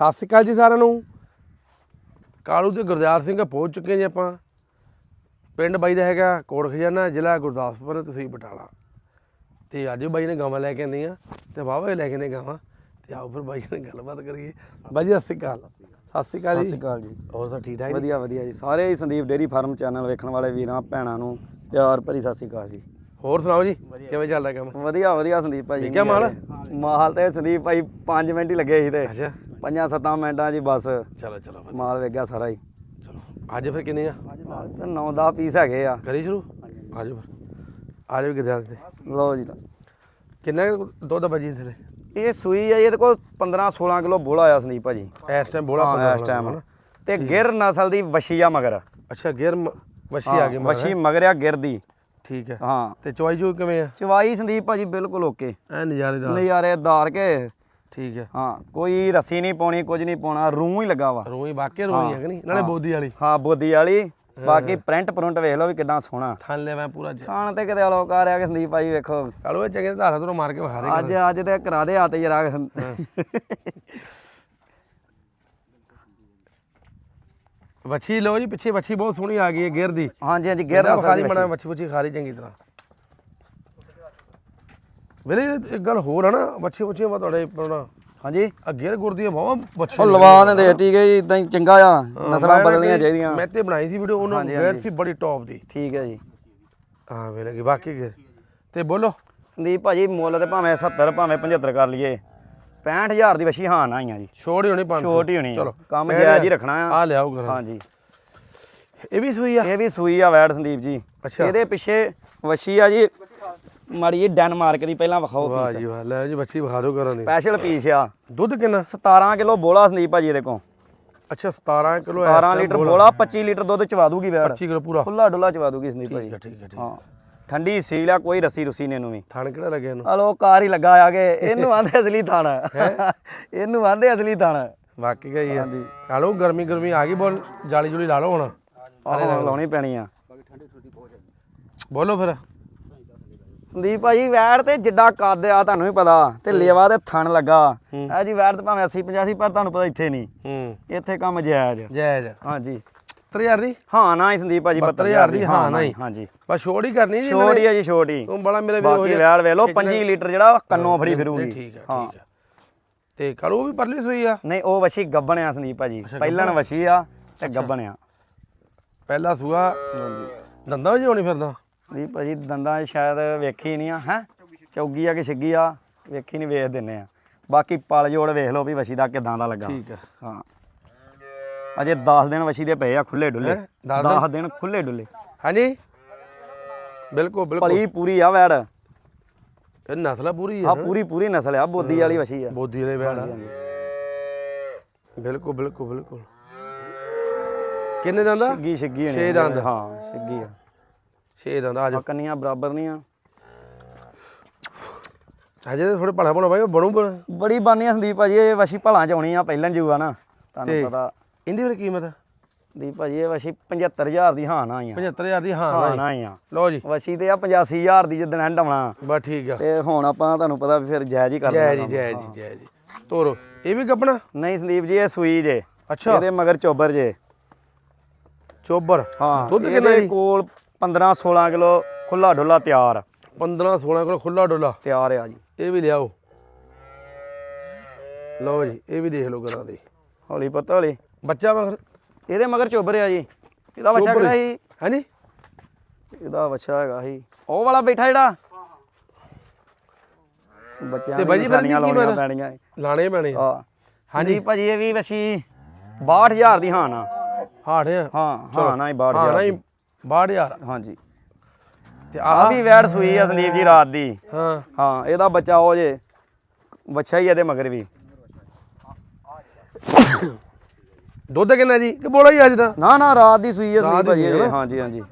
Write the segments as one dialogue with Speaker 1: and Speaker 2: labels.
Speaker 1: ਸਤਿ ਸ਼੍ਰੀ ਅਕਾਲ ਜੀ ਸਾਰਿਆਂ ਨੂੰ। ਕਾਲੂ ਤੇ ਗੁਰਦਿਆਲ ਸਿੰਘ ਪਹੁੰਚ ਚੁੱਕੇ ਜੀ ਆਪਾਂ। ਪਿੰਡ ਬਾਈ ਦਾ ਹੈਗਾ ਕੋਟ ਖਜ਼ਾਨਾ ਜ਼ਿਲ੍ਹਾ ਗੁਰਦਾਸਪੁਰ ਤਹਿਸੀਲ ਬਟਾਲਾ। ਤੇ ਅੱਜ ਬਾਈ ਨੇ ਗਾਵਾਂ ਲੈ ਕੇ ਆਂਦੀਆਂ ਤੇ ਵਾਹਵਾ ਲੈ ਕੇ ਨੇ ਗਾਵਾਂ। ਤੇ ਆਓ ਫਿਰ ਬਾਈ ਨਾਲ ਗੱਲਬਾਤ ਕਰੀਏ। ਬਾਈ ਜੀ ਸਤਿ ਸ਼੍ਰੀ ਅਕਾਲ। ਸਤਿ ਸ਼੍ਰੀ ਅਕਾਲ
Speaker 2: ਸਤਿ
Speaker 1: ਜੀ
Speaker 2: ਸ਼੍ਰੀ ਅਕਾਲ ਜੀ।
Speaker 1: ਹੋਰ ਸਭ ਠੀਕ ਠਾਕ ਜੀ?
Speaker 2: ਵਧੀਆ ਵਧੀਆ ਜੀ। ਸਾਰੇ ਹੀ ਸੰਦੀਪ ਡੇਰੀ ਫਾਰਮ ਚੈਨਲ ਵੇਖਣ ਵਾਲੇ ਵੀਰਾਂ ਭੈਣਾਂ ਨੂੰ ਪਿਆਰ ਭਰੀ ਸਤਿ ਸ਼੍ਰੀ ਅਕਾਲ ਜੀ।
Speaker 1: ਹੋਰ ਸੁਣਾਓ ਜੀ? ਕਿਵੇਂ ਚੱਲਦਾ ਕੰਮ?
Speaker 2: ਵਧੀਆ ਵਧੀਆ ਸੰਦੀਪ ਭਾਜੀ
Speaker 1: ਹੈ ਮਾਲ?
Speaker 2: ਮਾਲ ਤੇ ਸੰਦੀਪ ਭਾਈ 5 ਮਿੰਟ ਹੀ ਲੱਗੇ ਸੀ ਤੇ।
Speaker 1: ਅੱਛਾ।
Speaker 2: 5-7 ਮਿੰਟਾਂ ਜੀ ਬਸ
Speaker 1: ਚਲੋ ਚਲੋ ਵਧੀਆ।
Speaker 2: ਮਾਲ ਵੇਖ ਗਿਆ ਸਾਰਾ ਹੀ।
Speaker 1: ਚਲੋ ਅੱਜ ਫਿਰ ਕਿੰਨੇ ਆ?
Speaker 2: ਤੇ 9-10 ਪੀਸ ਹੈਗੇ ਆ।
Speaker 1: ਕਰੀ ਸ਼ੁਰੂ? ਆਜੋ ਫਿਰ। ਆਜੋ ਗੁਰਦਿਆਲ ਤੇ।
Speaker 2: ਲਓ ਜੀ। ਲਓ।
Speaker 1: ਕਿੰਨਾ ਕੁ ਦੁੱਧ ਬਜੀ ਥਲੇ
Speaker 2: ਇਹ ਸੂਈ ਆ ਜੀ, ਇਹਦੇ ਕੋਲ 15-16 ਕਿਲੋ ਬੋਲਾ ਆ ਸੰਦੀਪ ਭਾਜੀ।
Speaker 1: ਇਸ ਟਾਈਮ ਬੋਲਾ
Speaker 2: ਹਾਂ ਇਸ ਟਾਈਮ ਤੇ ਗਿਰ ਨਸਲ ਦੀ ਵਸ਼ੀ ਆ ਮਗਰ।
Speaker 1: ਅੱਛਾ ਗੇਰ ਵਸ਼ੀ ਆ ਗਈ ਮਗਰ,
Speaker 2: ਵਸ਼ੀ ਮਗਰ ਆ ਗਿਰ ਦੀ।
Speaker 1: ਠੀਕ ਹੈ।
Speaker 2: ਹਾਂ।
Speaker 1: ਤੇ ਚਵਾਈ ਜੋ ਕਿਵੇਂ ਆ?
Speaker 2: ਚਵਾਈ ਸੰਦੀਪ ਭਾਜੀ ਬਿਲਕੁਲ ਓਕੇ।
Speaker 1: ਐ ਨਜ਼ਾਰੇਦਾਰ।
Speaker 2: ਨਜ਼ਾਰੇਦਾਰ ਕੇ।
Speaker 1: ਠੀਕ ਹੈ।
Speaker 2: ਹਾਂ ਕੋਈ ਰੱਸੀ ਨਹੀਂ ਪਾਉਣੀ ਕੁਝ ਨਹੀਂ ਪਾਉਣਾ ਰੂਹ ਹੀ ਲੱਗਾ ਵਾ।
Speaker 1: ਰੂਹੀ ਵਾਕਿਆ ਰੂਹੀ ਹੈ ਕਿ ਨਹੀਂ? ਨਾਲੇ ਬੋਦੀ ਵਾਲੀ।
Speaker 2: ਹਾਂ ਬੋਦੀ ਵਾਲੀ ਬਾਕੀ ਪ੍ਰਿੰਟ ਪ੍ਰਿੰਟ ਵੇਖ ਲਓ ਵੀ ਕਿੰਨਾ ਸੋਹਣਾ।
Speaker 1: ਥਣ ਲੈ ਮੈਂ ਪੂਰਾ
Speaker 2: ਖਾਣ ਤੇ ਕਿਤੇ ਅਲੋਕਾਰ ਆ ਕੇ ਸੰਦੀਪ ਭਾਈ ਵੇਖੋ।
Speaker 1: ਚਲੋ ਇਹ ਚੰਗੇ ਧਾਰਾ ਤੋਂ ਮਾਰ ਕੇ ਵਿਖਾ ਦੇ
Speaker 2: ਅੱਜ ਅੱਜ ਤੇ ਕਰਾ ਦੇ ਆਤੇ ਜਰਾ
Speaker 1: ਵੱਛੀ ਲਓ ਜੀ ਪਿੱਛੇ ਵੱਛੀ ਬਹੁਤ ਸੋਹਣੀ ਆ ਗਈ ਹੈ ਗੇਰ ਦੀ।
Speaker 2: ਹਾਂਜੀ ਹਾਂਜੀ ਗਿਰ
Speaker 1: ਦੀ
Speaker 2: ਨਸਲ
Speaker 1: ਮੜਾ ਵੱਛੀ ਵੱਛੀ ਖਾ ਲਈ ਚੰਗੀ ਤਰ੍ਹਾਂ। ਵੇਲੇ ਇੱਕ ਗੱਲ ਹੋਰ ਹੈ ਨਾ ਵੱਛੀ ਵੱਛੀ ਵਾ ਤੁਹਾਡੇ ਆਪਣਾ
Speaker 2: ਹਾਂਜੀ।
Speaker 1: ਆ ਗੇਰ ਗੁਰਦੀਆਂ ਬਾਵਾ ਵੱਛੀ
Speaker 2: ਉਹ ਲਵਾ ਦੇ ਦੇ ਠੀਕ ਹੈ ਜੀ ਇਦਾਂ ਹੀ ਚੰਗਾ ਆ ਨਸਲਾਂ
Speaker 1: ਨਾ
Speaker 2: ਬਦਲਣੀਆਂ ਚਾਹੀਦੀਆਂ।
Speaker 1: ਮੈਂ ਤੇ ਬਣਾਈ ਸੀ ਵੀਡੀਓ ਉਹਨਾਂ ਗੇਰ ਸੀ ਬੜੀ ਟੌਪ ਦੀ।
Speaker 2: ਠੀਕ ਹੈ ਜੀ।
Speaker 1: ਹਾਂ ਵੇਲੇ ਕਿ ਵਾਕਈ ਗੇਰ ਤੇ ਬੋਲੋ।
Speaker 2: ਸੰਦੀਪ ਭਾਜੀ ਮੁੱਲ ਤੇ ਭਾਵੇਂ 70 ਭਾਵੇਂ 75 ਕਰ ਲਈਏ। 65000 ਦੀ ਵਸ਼ੀ ਹਾਂ ਨਾ ਆਈਆਂ ਜੀ।
Speaker 1: ਛੋੜ ਹੀ ਹੋਣੀ 500
Speaker 2: ਛੋਟ ਹੀ ਹੋਣੀ ਆ।
Speaker 1: ਚਲੋ
Speaker 2: ਕੰਮ
Speaker 1: ਪੈਂਹਠ
Speaker 2: ਜਾਇਜ਼ ਹੀ ਰੱਖਣਾ ਆ।
Speaker 1: ਆ ਲਿਆਓ ਕਰਾਂ
Speaker 2: ਹਾਂਜੀ।
Speaker 1: ਇਹ ਵੀ ਸੂਈ ਆ?
Speaker 2: ਇਹ ਵੀ ਸੂਈ ਆ ਵੈੜ ਸੰਦੀਪ ਜੀ।
Speaker 1: ਅੱਛਾ।
Speaker 2: ਇਹਦੇ ਪਿੱਛੇ ਵਸ਼ੀ ਆ ਜੀ ਮਾੜੀ ਜੀ ਡੈਨਮਾਰਕ ਦੀ ਪਹਿਲਾਂ ਵਿਖਾਓ
Speaker 1: ਵਾਹ
Speaker 2: ਪੀਸ
Speaker 1: ਜੀ ਵਾਹ ਲੈ ਜੀ ਬੱਚੀ ਵਿਖਾ ਦਿਓ ਕਰਾਂ ਦੀ।
Speaker 2: ਸਪੈਸ਼ਲ ਪੀਸ ਆ।
Speaker 1: ਦੁੱਧ ਕਿੰਨਾ?
Speaker 2: 17 ਕਿਲੋ ਬੋਲਾ ਸੰਦੀਪ ਭਾਜੀ ਇਹਦੇ ਕੋਲ।
Speaker 1: ਅੱਛਾ 17 ਕਿਲੋ
Speaker 2: 17 ਲੀਟਰ ਬੋਲਾ। 25 ਲੀਟਰ ਦੁੱਧ ਚਵਾ ਦੂਗੀ ਵੈੜ
Speaker 1: 25 ਕਿਲੋ ਪੂਰਾ।
Speaker 2: ਖੁੱਲਾ ਡੁੱਲਾ ਚਵਾ ਦੂਗੀ ਸੰਦੀਪ ਭਾਜੀ।
Speaker 1: ਹੈ ਠੀਕ ਹੈ ਠੀਕ
Speaker 2: ਹਾਂ। ਠੰਡੀ ਸੀਲ ਆ ਕੋਈ ਰੱਸੀ ਰੁੱਸੀ ਨੇ ਇਹਨੂੰ ਵੀ।
Speaker 1: ਥਣ ਕਿਹੜਾ ਲੱਗਿਆ ਇਹਨੂੰ?
Speaker 2: ਹਲੋ ਕਾਰ ਹੀ ਲੱਗਾ ਆ ਕੇ। ਇਹਨੂੰ ਆਂਦੇ ਅਸਲੀ ਥਣ। ਇਹਨੂੰ ਆਂਦੇ ਅਸਲੀ ਥਣ।
Speaker 1: ਵਾਕਈ ਗਈ ਆ
Speaker 2: ਹਾਂਜੀ।
Speaker 1: ਲਓ ਗਰਮੀ ਗਰਮੀ ਆ ਗਈ ਬੋਲ ਜਾਲੀ ਜੁਲੀ ਲਾ ਲਓ ਹੁਣ।
Speaker 2: ਆਹ ਲਾਉਣੀ ਪੈਣੀ ਆ।
Speaker 1: ਬੋਲੋ ਫਿਰ।
Speaker 2: ਸੰਦੀਪ ਭਾਜੀ ਵੈੜ ਤੇ ਜਿੱਡਾ ਕੱਦ ਆ ਤੁਹਾਨੂੰ ਵੀ ਪਤਾ। ਤੇ ਲੇਵਾ ਤੇ ਥਣ ਲੱਗਾ। ਇਹ ਜੀ ਵੈੜ ਤੇ ਭਾਵੇਂ 80 85 ਪਰ ਤੁਹਾਨੂੰ ਪਤਾ ਇੱਥੇ ਨਹੀਂ।
Speaker 1: ਹੂੰ।
Speaker 2: ਇੱਥੇ ਕੰਮ ਜਾਇਜ਼
Speaker 1: ਜੈ ਜੈ
Speaker 2: ਹਾਂਜੀ।
Speaker 1: 73000 ਦੀ?
Speaker 2: ਹਾਂ ਨਾ ਹੀ ਸੰਦੀਪ ਭਾਜੀ
Speaker 1: 72000 ਦੀ? ਹਾਂ
Speaker 2: ਨਾ
Speaker 1: ਨਹੀਂ।
Speaker 2: ਹਾਂਜੀ
Speaker 1: ਬਸ ਛੋੜ ਹੀ ਕਰਨੀ ਜੀ
Speaker 2: ਛੋਟੀ ਆ ਜੀ ਛੋਟੀ।
Speaker 1: ਤੂੰ ਬੜਾ ਮੇਰੇ ਵੀ
Speaker 2: ਬਾਕੀ ਵੈੜ ਵੇ ਲੋ 25 ਲੀਟਰ ਜਿਹੜਾ ਕੰਨੋਂ ਫੜੀ ਫਿਰੂਗੀ।
Speaker 1: ਠੀਕ ਹੈ ਠੀਕ ਹੈ। ਤੇ ਕਰੋ ਵੀ ਪਰਲੀ ਸੂਈ ਆ?
Speaker 2: ਨਹੀਂ ਉਹ ਵਸ਼ੀ ਗੱਬਣ ਆ ਸੰਦੀਪ ਭਾਜੀ। ਪਹਿਲਣ ਵਸ਼ੀ ਆ। ਤੇ ਗੱਬਣ ਆ।
Speaker 1: ਪਹਿਲਾ ਸੂਆ
Speaker 2: ਹਾਂਜੀ।
Speaker 1: ਦੰਦਾਂ ਵਿੱਚ ਹੋਣੀ ਫਿਰਦਾ?
Speaker 2: ਸੰਦੀਪ ਭਾਜੀ ਦੰਦਾਂ 'ਚ ਸ਼ਾਇਦ ਵੇਖੀ ਨਹੀਂ ਆ ਹੈ? ਚੌਗੀ ਆ ਕਿ ਛਿੱਗੀ ਆ ਵੇਖੀ ਨਹੀਂ ਵੇਖ ਦਿੰਨੇ ਆ। ਬਾਕੀ ਪਲ ਜੋੜ ਵੇਖ ਲਓ ਵੀ ਵਸ਼ੀ ਦਾ ਕਿਦਾਂ ਦਾ ਲੱਗਾ।
Speaker 1: ਠੀਕ ਹੈ
Speaker 2: ਹਾਂ। ਅਜੇ 10 ਦਿਨ ਵਸ਼ੀ ਦੇ ਪਏ ਆ ਖੁੱਲੇ ਡੁੱਲੇ।
Speaker 1: ਹੈਂ? ਦਸ
Speaker 2: 10 ਦਿਨ ਖੁੱਲੇ ਡੁੱਲੇ।
Speaker 1: ਹਾਂਜੀ? ਬਿਲਕੁਲ ਬਿਲਕੁਲ।
Speaker 2: ਭਲੀ ਪੂਰੀ ਆ ਵੈੜ। ਆ
Speaker 1: ਇਹ ਨਸਲ ਪੂਰੀ ਹੈ
Speaker 2: ਪੂਰੀ ਪੂਰੀ ਨਸਲ ਆ ਬੋਦੀ ਵਾਲੀ ਵਸ਼ੀ ਆ।
Speaker 1: ਬੋਦੀ ਦੇ ਵੈੜ ਆ। ਬਿਲਕੁਲ ਬਿਲਕੁਲ ਬਿਲਕੁਲ। ਕਿੰਨੇ ਦੰਦਾ
Speaker 2: ਛਿੱਗੀ ਛਿੱਗੀ
Speaker 1: ਛੇ
Speaker 2: ਆ।
Speaker 1: ਦੰਦ।
Speaker 2: ਹਾਂ ਛਿੱਗੀ ਆ।
Speaker 1: 6 ਦੰਦ ਆ ਜਾ
Speaker 2: ਕੰਨੀਆਂ ਬਰਾਬਰ ਨਹੀਂ ਆ।
Speaker 1: ਹਜੇ ਥੋੜੇ ਭਲਾ ਭਲਾ ਭਾਈ ਬਣੂ ਬਣ
Speaker 2: ਬੜੀ ਬਾਨੀ ਆ ਸੰਦੀਪ ਭਾਜੀ ਇਹ ਵਸ਼ੀ ਭਲਾਂ ਚ ਆਉਣੀ ਆ ਪਹਿਲਾਂ ਜੂ ਆ ਨਾ ਤੁਹਾਨੂੰ ਪਤਾ।
Speaker 1: ਇਹਦੀ ਫਿਰ ਕੀਮਤ?
Speaker 2: ਦੀਪ ਭਾਜੀ ਇਹ ਵਸ਼ੀ 75000 ਦੀ ਹਾਂ ਨਾ ਆਈਆਂ
Speaker 1: 75000 ਦੀ ਹਾਂ
Speaker 2: ਨਾ ਆਈਆਂ
Speaker 1: ਲਓ ਜੀ।
Speaker 2: ਵਸ਼ੀ ਤੇ ਆ 85000 ਦੀ ਜਿੱਦਣ ਐਂਡ ਆਉਣਾ।
Speaker 1: ਬਸ ਠੀਕ ਆ।
Speaker 2: ਤੇ ਹੁਣ ਆਪਾਂ ਤੁਹਾਨੂੰ ਪਤਾ ਫਿਰ ਜਾਇਜ਼ ਹੀ ਕਰ
Speaker 1: ਜੈ
Speaker 2: ਦੇਣਾ
Speaker 1: ਜੀ ਜੈ ਜੀ ਜੈ ਜੀ। ਤੋਰੋ। ਇਹ ਵੀ ਗੱਪਣਾ?
Speaker 2: ਨਹੀਂ ਸੰਦੀਪ ਜੀ ਇਹ ਸੂਈ ਜੇ।
Speaker 1: ਅੱਛਾ।
Speaker 2: ਇਹਦੇ ਮਗਰ ਚੋਬਰ ਜੇ।
Speaker 1: ਚੋਬਰ?
Speaker 2: ਹਾਂ
Speaker 1: ਦੁੱਧ ਕਿੰਨਾ ਜੀ?
Speaker 2: ਕੋਲ 15 16 ਕਿਲੋ ਖੁੱਲਾ ਡੁੱਲਾ ਤਿਆਰ।
Speaker 1: 15 16 ਕਿਲੋ ਖੁੱਲਾ ਡੋਲਾ
Speaker 2: ਤਿਆਰ ਆ ਜੀ।
Speaker 1: ਇਹ ਵੀ ਲਿਆਓ। ਲਓ ਜੀ ਇਹ ਵੀ ਦੇਖ ਲਓ ਕਰਾਂ ਦੇ।
Speaker 2: ਹੌਲੀ ਪੱਤ ਹੌਲੀ।
Speaker 1: ਬੱਚਾ ਮਗਰ।
Speaker 2: ਇਹਦੇ ਮਗਰ ਚੋਬਰ ਆ ਜੀ। ਇਹਦਾ ਬੱਚਾ
Speaker 1: ਚੋਬਰ?
Speaker 2: ਕਿਹੜਾ ਸੀ?
Speaker 1: ਹਾਂਜੀ
Speaker 2: ਇਹਦਾ ਬੱਚਾ ਹੈਗਾ ਸੀ। ਉਹ ਵਾਲਾ ਬੈਠਾ ਜਿਹੜਾ। ਬੱਚਿਆਂ ਦੀ ਨਿਸ਼ਾਨੀਆਂ ਲਾਉਣੀਆਂ? ਪੈਣੀਆਂ।
Speaker 1: ਲਾਣੇ ਪੈਣੇ।
Speaker 2: ਹਾਂ। ਹਾਂਜੀ। ਭਾਜੀ ਇਹ ਵੀ ਵਸੀ 62000 ਦੀ ਹਾਂ ਨਾ
Speaker 1: ਹਾੜ
Speaker 2: ਹਾਂ ਹਾਂ ਨਾ ਹੀ 62000
Speaker 1: ਹਾਂ
Speaker 2: ਦੀ।
Speaker 1: ਨਹੀਂ 62000
Speaker 2: ਹਾਂਜੀ।
Speaker 1: ਤੇ
Speaker 2: ਆ ਵੀ ਵੈੜ ਸੂਈ ਆ ਸੰਦੀਪ ਜੀ ਰਾਤ ਦੀ।
Speaker 1: ਹਾਂ।
Speaker 2: ਹਾਂ ਇਹਦਾ ਬੱਚਾ ਉਹ ਜੇ ਬੱਚਾ ਹੀ ਇਹਦੇ ਮਗਰ ਵੀ।
Speaker 1: ਦੁੱਧ ਕਿੰਨਾ ਜੀ? ਕਿ ਬੋਲਾ ਹੀ ਅੱਜ ਦਾ?
Speaker 2: ਨਾ ਨਾ ਰਾਤ ਦੀ ਸੂਈ ਆ ਸੰਦੀਪ ਭਾਜੀ
Speaker 1: ਨਾ?
Speaker 2: ਹਾਂਜੀ ਹਾਂਜੀ।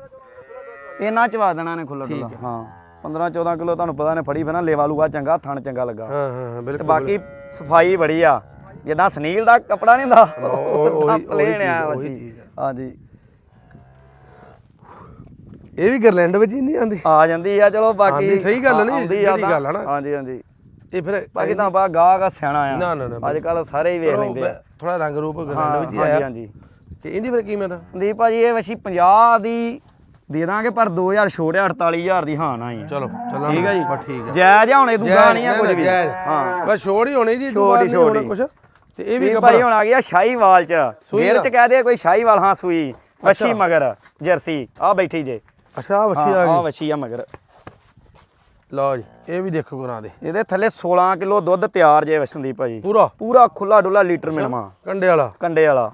Speaker 2: ਇਹਨਾਂ ਚਵਾ ਦੇਣਾ ਨੇ ਖੁੱਲਾ ਡੁੱਲਾ ਹਾਂ। 15 14 ਕਿਲੋ ਤੁਹਾਨੂੰ ਪਤਾ ਨੇ ਫੜੀ ਫੇਨਾ ਲੇਵਾ ਲੂਗਾ ਚੰਗਾ ਥਣ ਚੰਗਾ ਲੱਗਾ।
Speaker 1: ਹਾਂ ਹਾਂ ਹਾਂ
Speaker 2: ਤੇ
Speaker 1: ਬਿਲਕੁਲ।
Speaker 2: ਬਾਕੀ ਸਫ਼ਾਈ ਬੜੀ ਆ। ਜਿੱਦਾਂ ਸਨੀਲ ਦਾ ਕਪੜਾ ਨਹੀਂ ਹੁੰਦਾ
Speaker 1: ਉਹ- ਉਹੀ-
Speaker 2: ਪਲੇਨ
Speaker 1: ਉਹੀ
Speaker 2: ਆ
Speaker 1: ਚੀਜ਼- ਉਹੀ
Speaker 2: ਬੱਚੀ
Speaker 1: ਚੀਜ਼
Speaker 2: ਹਾਂਜੀ।
Speaker 1: ਇਹ ਵੀ ਗਰਲੈਂਡ ਵਿੱਚ ਹੀ ਨਹੀਂ ਆਂਦੀ
Speaker 2: ਆ ਜਾਂਦੀ ਆ ਚਲੋ ਬਾਕੀ
Speaker 1: ਸਹੀ ਗੱਲ ਆ ਨਾ,
Speaker 2: ਆਉਂਦੀ
Speaker 1: ਜਿਹੜੀ
Speaker 2: ਤਾਂ-
Speaker 1: ਗੱਲ ਆ ਨਾ।
Speaker 2: ਹਾਂਜੀ ਹਾਂਜੀ।
Speaker 1: ਇਹ ਫਿਰ
Speaker 2: ਬਾਕੀ ਤਾਂ ਬਾ ਗਾਹ ਗਾ ਸਿਆਣਾ ਆ।
Speaker 1: ਨਾ ਨਾ
Speaker 2: ਅੱਜ ਕੱਲ ਸਾਰੇ ਹੀ ਵੇਖ ਲੈਂਦੇ ਆ।
Speaker 1: ਥੋੜਾ ਰੰਗ ਰੂਪ ਗਰੰਡ
Speaker 2: ਹਾਂ
Speaker 1: ਵਿੱਚ ਹੀ
Speaker 2: ਹਾਂਜੀ
Speaker 1: ਆਇਆ
Speaker 2: ਹਾਂਜੀ।
Speaker 1: ਤੇ ਇਹਦੀ ਫਿਰ ਕੀਮਤ
Speaker 2: ਸੰਦੀਪ ਭਾਜੀ ਇਹ ਵਸ਼ੀ 50 ਦੀ ਦੇ ਦਾਂਗੇ ਪਰ 2000 ਛੋੜਿਆ 48000 ਦੀ ਹਾਂ ਨਾ ਹੀ ਆ।
Speaker 1: ਚਲੋ ਚਲੋ
Speaker 2: ਠੀਕ ਹੈ ਜੀ?
Speaker 1: ਬਸ ਠੀਕ ਹੈ
Speaker 2: ਜਾਇਜ਼ ਆ ਹੁਣ ਇਹ ਦੂਗਾ ਨਹੀਂ ਆ
Speaker 1: ਜਾਇਜ਼,
Speaker 2: ਕੁਝ ਵੀ। ਹਾਂ।
Speaker 1: ਬਸ ਛੋੜ ਹੀ ਹੋਣੀ ਜੀ
Speaker 2: ਹੀ, ਛੋੜ ਹੀ।
Speaker 1: ਕੁਝ ਤੇ ਇਹ ਵੀ
Speaker 2: ਭਾਈ ਹੁਣ ਆ ਗਿਆ ਸ਼ਾਹੀਵਾਲ ਚ। ਗੇਰ
Speaker 1: ਆ?
Speaker 2: ਚ ਕਹਿ ਦੇ ਕੋਈ ਸ਼ਾਹੀਵਾਲ ਹਾਂ ਸੂਈ। ਵਸ਼ੀ ਮਗਰ ਜਰਸੀ। ਆ ਬੈਠੀ ਜੇ।
Speaker 1: ਅੱਛਾ ਆਹ ਵੱਛੀ ਆ
Speaker 2: ਆ
Speaker 1: ਗਈ।
Speaker 2: ਵਸ਼ੀ ਆ ਮਗਰ।
Speaker 1: ਲਓ ਜੀ ਇਹ ਵੀ ਦੇਖੋ ਕਰਾ ਦੇ।
Speaker 2: ਇਹਦੇ ਥੱਲੇ 16 ਕਿਲੋ ਦੁੱਧ ਤਿਆਰ ਜੇ ਸੰਦੀਪ ਭਾਜੀ।
Speaker 1: ਪੂਰਾ?
Speaker 2: ਪੂਰਾ ਖੁੱਲਾ ਡੁੱਲਾ ਲੀਟਰ ਮਿਲਵਾ
Speaker 1: ਕੰਡੇ ਵਾਲਾ?
Speaker 2: ਕੰਡੇ ਵਾਲਾ।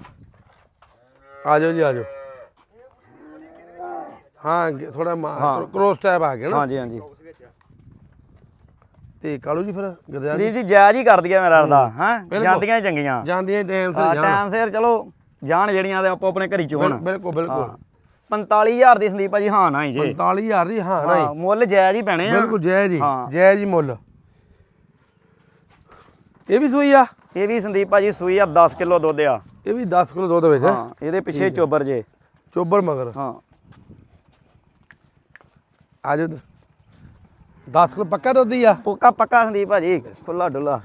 Speaker 1: ਆ ਜਾਓ ਜੀ ਆ ਜਾਓ। ਹਾਂ ਥੋੜਾ ਕ੍ਰੋਸ ਟਾਈਪ ਆ ਗਿਆ ਨਾ।
Speaker 2: ਹਾਂਜੀ ਹਾਂਜੀ।
Speaker 1: ਤੇ ਕਾਲੂ ਜੀ ਫਿਰ ਗਦਿਆ
Speaker 2: ਸੰਦੀਪ ਜੀ ਜਾਇਜ਼ ਹੀ ਕਰ ਦਿਆ ਮੇਰਾ ਅਰਦਾ ਹਾਂ। ਜਾਂਦੀਆਂ ਹੀ ਚੰਗੀਆਂ।
Speaker 1: ਜਾਂਦੀਆਂ ਟਾਈਮ
Speaker 2: ਹਾਂ
Speaker 1: ਸਿਰ ਜਾਣ।
Speaker 2: ਟਾਈਮ ਸਿਰ ਚਲੋ ਜਾਣ ਜਿਹੜੀਆਂ ਤੇ ਆਪੋ ਆਪਣੇ ਘਰੀ ਚ ਹੋਣ
Speaker 1: ਬਿਲਕੁਲ ਬਿਲਕੁਲ।
Speaker 2: 45000 ਦੀ ਸੰਦੀਪ ਭਾਜੀ ਹਾਂ ਨਾ ਹੀ ਜੇ
Speaker 1: 45000 ਦੀ ਹਾਂ ਨਹੀਂ
Speaker 2: ਹਾਂ ਮੁੱਲ ਜਾਇਜ਼ ਹੀ ਪੈਣੇ ਆ।
Speaker 1: ਬਿਲਕੁਲ ਜੈ ਜੀ
Speaker 2: ਹਾਂ।
Speaker 1: ਜੈ ਜੀ ਮੁੱਲ। ਇਹ ਵੀ ਸੂਈ ਆ?
Speaker 2: ਇਹ ਵੀ ਸੰਦੀਪ ਭਾਜੀ ਸੂਈ ਆ 10 ਕਿਲੋ ਦੁੱਧ ਆ।
Speaker 1: ਇਹ ਵੀ 10 ਕਿਲੋ ਦੁੱਧ ਵਿੱਚ ਹੈ?
Speaker 2: ਇਹਦੇ ਪਿੱਛੇ ਚੋਬਰ ਜੇ।
Speaker 1: ਚੋਬਰ ਮਗਰ।
Speaker 2: ਹਾਂ।
Speaker 1: ਆ ਜਾਓ। 10 ਕਿਲੋ ਪੱਕਾ ਦੁੱਧ ਹੀ ਆ?
Speaker 2: ਪੱਕਾ ਪੱਕਾ ਸੰਦੀਪ ਭਾਜੀ ਖੁੱਲਾ ਡੁੱਲਾ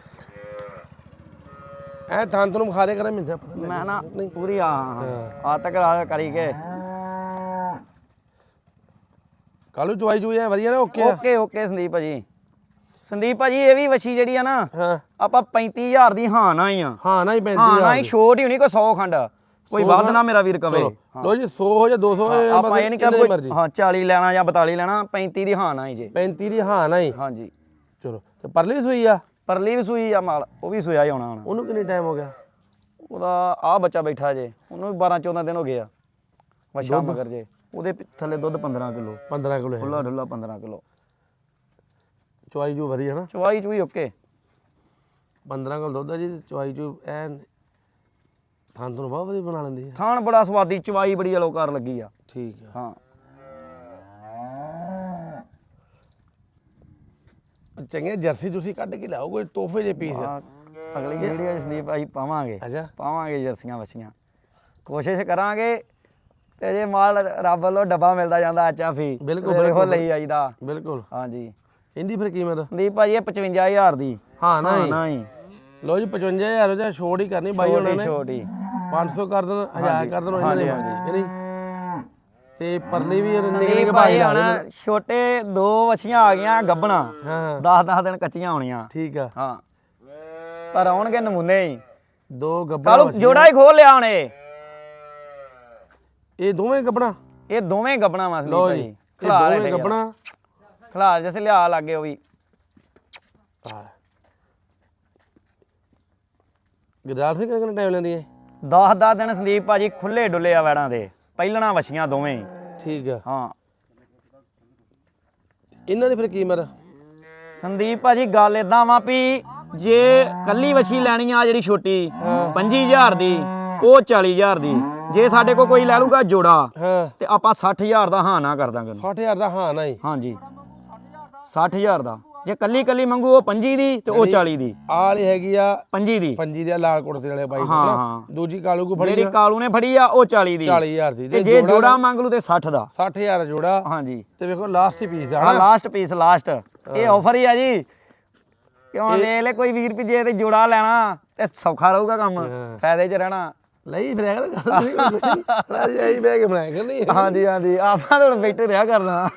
Speaker 1: ਐ ਥਾਂ ਤੁਹਾਨੂੰ ਦੇ ਕਰਾਂ ਮੈਨੂੰ ਤਾਂ ਪਤਾ ਨਹੀਂ
Speaker 2: ਮੈਂ ਨਾ ਪੂਰੀ ਆ ਆ ਤੱਕ ਕਰੀ ਕੇ।
Speaker 1: ਕਾਲੂ ਚੁਆਈ ਚੁਈ ਐ ਵਧੀਆ ਨਾ ਓਕੇ ਆ?
Speaker 2: ਓਕੇ ਓਕੇ ਸੰਦੀਪ ਭਾਜੀ। ਸੰਦੀਪ ਭਾਜੀ ਇਹ ਵੀ ਵਛੀ ਜਿਹੜੀ ਆ ਨਾ
Speaker 1: ਹਾਂ।
Speaker 2: ਆਪਾਂ 35000 ਦੀ ਹਾਂ ਨਾ ਹੀ ਆ।
Speaker 1: ਹਾਂ ਨਾ ਹੀ ਪੈਂਦੀ
Speaker 2: ਹਾਂ ਨਾ
Speaker 1: ਆ
Speaker 2: ਹੀ ਛੋਟ ਹੀ ਹੋਣੀ ਕੋਈ 100 ਖੰਡ। ਕੋਈ ਵੱਧ ਨਾ ਮੇਰਾ ਵੀਰ ਕਵੇ।
Speaker 1: ਲੋ ਜੀ 100 ਹੋ ਜਾਂ 200 ਹੋ ਜਾਂ
Speaker 2: ਆਪਾਂ ਇਹ ਨਹੀਂ
Speaker 1: ਜਿੰਨੇ
Speaker 2: ਕਿ
Speaker 1: ਮਰਜ਼ੀ?
Speaker 2: ਹਾਂ 40 ਲੈਣਾ ਜਾਂ 42 ਲੈਣਾ 35 ਦੀ ਹਾਂ ਨਾ ਹੀ ਜੇ।
Speaker 1: 35 ਦੀ ਹਾਂ ਨਾ ਹੀ।
Speaker 2: ਹਾਂਜੀ।
Speaker 1: ਚਲੋ ਤੇ ਪਰਲੀ ਸੂਈ ਆ?
Speaker 2: ਪਰਲੀ ਵੀ ਸੂਈ ਆ ਮਾਲ ਉਹ ਵੀ ਸੂਇਆ ਹੀ ਹੋਣਾ ਹੁਣ।
Speaker 1: ਉਹਨੂੰ ਕਿੰਨੀ ਟਾਈਮ ਹੋ ਗਿਆ?
Speaker 2: ਉਹਦਾ ਆ ਬੱਚਾ ਬੈਠਾ ਜੇ ਉਹਨੂੰ ਵੀ 12 14 ਦਿਨ ਹੋ ਗਏ ਆ। ਵਛਾ ਮਗਰ ਜੇ। ਉਹਦੇ ਪਿ- ਥੱਲੇ ਦੁੱਧ 15 ਕਿਲੋ।
Speaker 1: 15 ਕਿਲੋ ਹੈ।
Speaker 2: ਖੁੱਲਾ ਡੁੱਲਾ 15 ਕਿਲੋ।
Speaker 1: ਚੁਆਈ ਜੂ ਵਧੀਆ ਨਾ?
Speaker 2: ਚਵਾਈ ਚੂਈ ਓਕੇ।
Speaker 1: 15 ਕਿਲੋ ਦੁੱਧ ਆ ਜੀ ਚੁਆਈ ਜੂ ਐਨ ਥਾਂ ਤੁਹਾਨੂੰ ਬਹੁਤ ਵਧੀਆ ਬਣਾ ਲੈਂਦੀ ਹੈ।
Speaker 2: ਥਾਣ ਬੜਾ ਸਵਾਦੀ ਚਵਾਈ ਬੜੀ ਅਲੋਕਾਰ ਲੱਗੀ ਆ।
Speaker 1: ਠੀਕ ਆ।
Speaker 2: ਹਾਂ।
Speaker 1: ਚੰਗੇ ਜਰਸੀ ਤੁਸੀਂ ਕੱਢ ਕੇ ਲਿਆਓ ਕੋਈ ਤੋਹਫੇ ਜੇ ਪੀਸ।
Speaker 2: ਆ, ਅਗਲੀ ਵੀਡੀਓ ਚ ਸੰਦੀਪ ਅਸੀਂ ਪਾਵਾਂਗੇ।
Speaker 1: ਅੱਛਾ।
Speaker 2: ਪਾਵਾਂਗੇ ਜਰਸੀਆਂ ਵਸੀਆਂ। ਕੋਸ਼ਿਸ਼ ਕਰਾਂਗੇ ਤੇ ਜੇ ਮਾਲ ਰੱਬ ਵੱਲੋਂ ਡੱਬਾ ਮਿਲਦਾ ਜਾਂਦਾ ਅੱਛਾ ਫੀ
Speaker 1: ਬਿਲਕੁਲ,
Speaker 2: ਇਹੋ
Speaker 1: ਬਿਲਕੁਲ।
Speaker 2: ਲਈ ਆਈਦਾ
Speaker 1: ਬਿਲਕੁਲ।
Speaker 2: ਹਾਂਜੀ।
Speaker 1: ਇਹਦੀ ਫਿਰ ਕੀਮਤ?
Speaker 2: ਸੰਦੀਪ ਭਾਜੀ ਇਹ 55000 ਦੀ।
Speaker 1: ਹਾਂ ਨਾ
Speaker 2: ਹਾਂ
Speaker 1: ਹੀ
Speaker 2: ਨਾ ਹੀ
Speaker 1: ਲੋ ਜੀ 55000 ਜਾਂ ਛੋੜ ਹੀ ਕਰਨੀ ਬਾਈ ਉਹਨਾਂ
Speaker 2: ਛੋਟੀ
Speaker 1: ਨੇ।
Speaker 2: ਛੋਟੀ
Speaker 1: 500 ਕਰ ਦੇਣ 1000 ਕਰ ਦੇਣ ਇਹਨਾਂ ਨੇ।
Speaker 2: ਹਾਂਜੀ,
Speaker 1: ਨਹੀਂ? ਤੇ ਪਰਲੀ ਵੀ
Speaker 2: ਸੰਦੀਪ
Speaker 1: ਕੇ
Speaker 2: ਭਾਈ ਹੁਣ ਛੋਟੇ ਦੋ ਵਛੀਆਂ ਆ ਗਈਆਂ ਗੱਬਣਾ
Speaker 1: ਹਾਂ
Speaker 2: 10 10 ਦਿਨ ਕੱਚੀਆਂ ਹੋਣੀਆਂ।
Speaker 1: ਠੀਕ ਆ।
Speaker 2: ਹਾਂ। ਪਰ ਆਉਣਗੇ ਨਮੂਨੇ ਹੀ।
Speaker 1: ਦੋ ਗੱਬਾ
Speaker 2: ਕਾਲੂ ਜੋੜਾ ਹੀ ਖੋਲ ਲਿਆ ਹੁਣੇ
Speaker 1: ਇਹ ਦੋਵੇਂ ਗੱਬਣਾ?
Speaker 2: ਇਹ ਦੋਵੇਂ ਗੱਬਣਾ ਵਾ ਸੰਦੀਪ
Speaker 1: ਲੋ ਜੀ
Speaker 2: ਭਾਈ
Speaker 1: ਇਹ
Speaker 2: ਖਲਾਰ
Speaker 1: ਦੋਵੇਂ ਗੱਬਣਾ।
Speaker 2: ਖਲਾਰ ਜਿਸ ਲਿਆ ਲੱਗੇ ਉਹ ਵੀ।
Speaker 1: ਗਦਾਰ ਸਿੰਘ ਕਿੰਨਾ ਟਾਈਮ ਲੈਂਦੀ ਹੈ
Speaker 2: 10 10 ਦਿਨ ਸੰਦੀਪ ਭਾਜੀ ਖੁੱਲੇ ਡੁੱਲੇ ਆ ਵੈੜਾਂ ਦੇ। ਪਹਿਲਣਾ ਵਛੀਆਂ ਦੋਵੇਂ। ਹੀ
Speaker 1: ਠੀਕ ਆ।
Speaker 2: ਹਾਂ।
Speaker 1: ਇਹਨਾਂ ਦੀ ਫਿਰ ਕੀਮਤ
Speaker 2: ਸੰਦੀਪ ਭਾਜੀ ਗੱਲ ਇਦਾਂ ਵਾ ਵੀ ਜੇ ਕੱਲੀ ਵਛੀ ਲੈਣੀ ਆ ਜਿਹੜੀ ਛੋਟੀ 25000 ਦੀ ਉਹ 40000 ਦੀ। ਜੇ ਸਾਡੇ ਕੋਲ ਕੋਈ ਲੈ ਲੂਗਾ ਜੋੜਾ
Speaker 1: ਹਾਂ।
Speaker 2: ਤੇ ਆਪਾਂ 60000 ਦਾ ਹਾਂ ਨਾ ਕਰ ਦਾਂਗੇ। ਉਹਨੂੰ।
Speaker 1: 60000 ਦਾ ਹਾਂ ਨਾ ਹੀ
Speaker 2: ਹਾਂਜੀ। 60000 ਦਾ। ਜੇ ਕੱਲੀ ਕੱਲੀ ਮੰਗੂ ਉਹ 25 ਦੀ ਤੇ ਉਹ 40 ਦੀ।
Speaker 1: ਆਹ ਵਾਲੀ ਹੈਗੀ ਆ
Speaker 2: 25 ਦੀ।
Speaker 1: ਪੰਜੀ ਦੇ ਲਾਲ ਕੁੜਤੇ ਵਾਲੇ ਬਾਈ
Speaker 2: ਹਾਂ,
Speaker 1: ਨਾ।
Speaker 2: ਹਾਂ।
Speaker 1: ਦੂਜੀ ਕਾਲੂ ਕੋ ਫੜੀ
Speaker 2: ਜਿਹੜੀ ਕਾਲੂ ਨੇ ਫੜੀ ਆ ਉਹ 40 ਦੀ।
Speaker 1: 40000 ਦੀ।
Speaker 2: ਤੇ ਜੇ ਜੋੜਾ ਮੰਗ ਲੂ ਤੇ 60 ਦਾ।
Speaker 1: 60000 ਜੋੜਾ।
Speaker 2: ਹਾਂਜੀ।
Speaker 1: ਤੇ ਵੇਖੋ ਲਾਸਟ ਪੀਸ ਆ
Speaker 2: ਆ
Speaker 1: ਹਨਾ?
Speaker 2: ਲਾਸਟ ਪੀਸ ਲਾਸਟ ਇਹ ਆਫਰ ਹੀ ਆ ਜੀ। ਕਿਉਂ ਲੈ ਲੈ ਕੋਈ ਵੀਰ ਵੀ ਜੇ ਤੇ ਜੋੜਾ ਲੈਣਾ ਤੇ ਸੌਖਾ ਰਹੂਗਾ ਕੰਮ। ਫਾਇਦੇ 'ਚ ਰਹਿਣਾ।
Speaker 1: ਲਈ ਫਿਰ ਅਗਰ ਗੱਲ ਨਹੀਂ ਰਾਜੀ ਆਈ ਬੈਗ ਬਣਾਇਆ ਕਰਨੀ
Speaker 2: ਹਾਂਜੀ ਹਾਂਜੀ ਆਪਾਂ ਤਾਂ ਹੁਣ ਬੈਠੇ ਰਿਹਾ ਕਰਨਾ।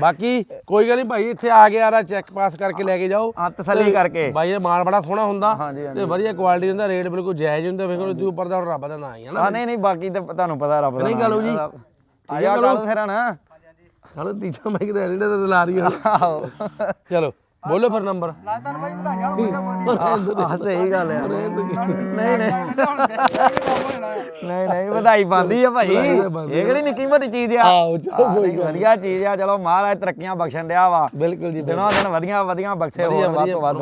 Speaker 1: ਬਾਕੀ ਕੋਈ ਗੱਲ ਨਹੀਂ ਭਾਈ ਇੱਥੇ ਆ ਕੇ ਆਰਾ ਚੈੱਕ ਪਾਸ ਕਰਕੇ ਲੈ ਕੇ ਜਾਓ।
Speaker 2: ਹਾਂ ਤਸੱਲੀ ਕਰਕੇ।
Speaker 1: ਬਾਈ ਇਹ ਮਾਲ ਬੜਾ ਸੋਹਣਾ ਹੁੰਦਾ। ਤੇ ਵਧੀਆ ਕੁਆਲਿਟੀ ਹੁੰਦਾ ਰੇਟ ਬਿਲਕੁਲ ਜਾਇਜ਼ ਹੁੰਦਾ ਵੇਖੋ ਉਹਦੇ ਉੱਪਰ ਦਾ ਹੁਣ ਰੱਬ ਦਾ ਨਾਂ ਹੀ ਹੈ ਨਾ।
Speaker 2: ਨਹੀਂ ਨਹੀਂ ਬਾਕੀ ਤਾਂ ਤੁਹਾਨੂੰ ਪਤਾ ਰੱਬ ਦਾ
Speaker 1: ਨਹੀਂ ਗੱਲ ਹੋ ਜੀ।
Speaker 2: ਆ ਜਾ ਕਾਲੂ ਫਿਰ ਨਾ
Speaker 1: ਚਲੋ ਤੀਜਾ ਮਾਈਕ ਦਾ ਐਡੀਟਰ ਤੇ ਲਾ ਰਹੀ
Speaker 2: ਆਹੋ।
Speaker 1: ਚਲੋ। ਬੋਲੋ ਫਿਰ ਨੰਬਰ।
Speaker 2: ਆ ਸਹੀ ਗੱਲ ਆ। ਨਹੀਂ ਨਹੀਂ। ਨਹੀਂ ਨਹੀਂ ਵਧਾਈ ਬੰਦੀ ਆ ਭਾਈ। ਇਹ ਕਿਹੜੀ ਨਿੱਕੀ ਮੋਟੀ ਚੀਜ਼ ਆ?
Speaker 1: ਆਹੋ, ਚਲੋ
Speaker 2: ਹਾਂ, ਨਹੀਂ, ਵਧੀਆ ਚੀਜ਼ ਆ। ਚਲੋ ਮਹਾਰਾਜ ਤਰੱਕੀਆਂ ਬਖਸ਼ਣ ਡਿਆ ਵਾ।
Speaker 1: ਬਿਲਕੁਲ ਜੀ
Speaker 2: ਦਿਨੋਂ ਦਿਨ ਵਧੀਆ ਵਧੀਆ ਬਖਸ਼ੇ ਹੋਰ ਵੱਧ ਤੋਂ ਵੱਧ।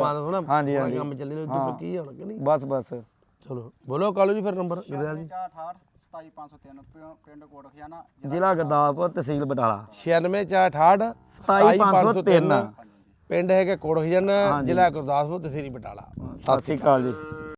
Speaker 2: ਹਾਂਜੀ ਹਾਂਜੀ।
Speaker 1: ਕੰਮ ਚੱਲੀ ਨੂੰ ਉੱਤੇ ਕੀ ਹੋਣਾ ਕਿ ਨਹੀਂ?
Speaker 2: ਬਸ ਬਸ।
Speaker 1: ਚਲੋ ਬੋਲੋ ਕਾਲੂ ਜੀ ਫਿਰ ਨੰਬਰ ਗਿਰਦਾਰ ਜੀ।
Speaker 3: 27503 ਪਿੰਡ ਕੋਟ ਖਿਆਣਾ
Speaker 2: ਜ਼ਿਲ੍ਹਾ ਗੁਰਦਾਸਪੁਰ ਤਹਿਸੀਲ ਬਟਾਲਾ।
Speaker 1: 96468
Speaker 2: 27503
Speaker 1: ਪਿੰਡ ਹੈਗਾ ਕੋੜ ਖਜਨ ਜ਼ਿਲ੍ਹਾ ਗੁਰਦਾਸਪੁਰ ਤਹਿਸੀਲ ਬਟਾਲਾ।
Speaker 2: ਸਤਿ ਸ਼੍ਰੀ ਅਕਾਲ ਜੀ।